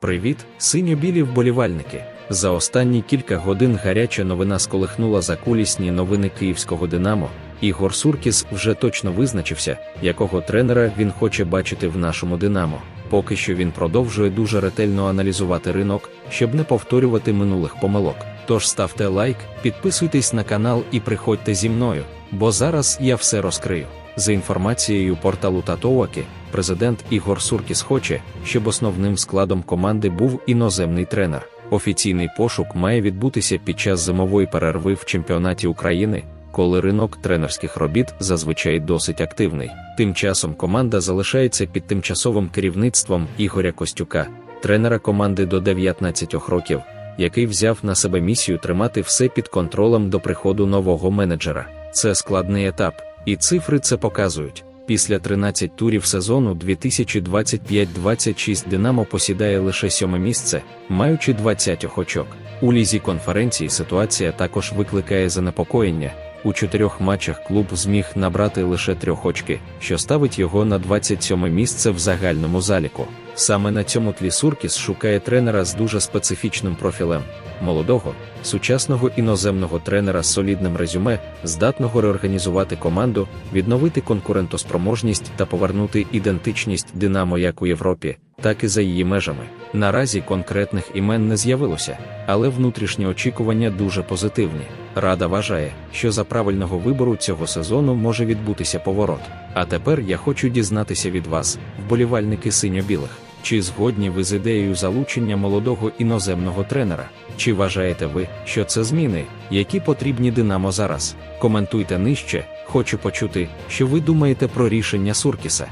Привіт, синьо-білі вболівальники! За останні кілька годин гаряча новина сколихнула закулісні новини київського Динамо. Ігор Суркіс вже точно визначився, якого тренера він хоче бачити в нашому Динамо. Поки що він продовжує дуже ретельно аналізувати ринок, щоб не повторювати минулих помилок. Тож ставте лайк, підписуйтесь на канал і приходьте зі мною, бо зараз я все розкрию. За інформацією порталу Татоваки, президент Ігор Суркіс хоче, щоб основним складом команди був іноземний тренер. Офіційний пошук має відбутися під час зимової перерви в чемпіонаті України, коли ринок тренерських робіт зазвичай досить активний. Тим часом команда залишається під тимчасовим керівництвом Ігоря Костюка, тренера команди до 19 років, який взяв на себе місію тримати все під контролем до приходу нового менеджера. Це складний етап, і цифри це показують. Після 13 турів сезону 2025-26 Динамо посідає лише сьоме місце, маючи 20 очок. У лізі конференції ситуація також викликає занепокоєння. У чотирьох матчах клуб зміг набрати лише трьох очки, що ставить його на 27 місце в загальному заліку. Саме на цьому тлі Суркіс шукає тренера з дуже специфічним профілем молодого, сучасного іноземного тренера з солідним резюме, здатного реорганізувати команду, відновити конкурентоспроможність та повернути ідентичність Динамо як у Європі, так і за її межами. Наразі конкретних імен не з'явилося, але внутрішні очікування дуже позитивні. Рада вважає, що за правильного вибору цього сезону може відбутися поворот. А тепер я хочу дізнатися від вас, вболівальники синьо-білих. Чи згодні ви з ідеєю залучення молодого іноземного тренера? Чи вважаєте ви, що це зміни, які потрібні Динамо зараз? Коментуйте нижче, хочу почути, що ви думаєте про рішення Суркіса.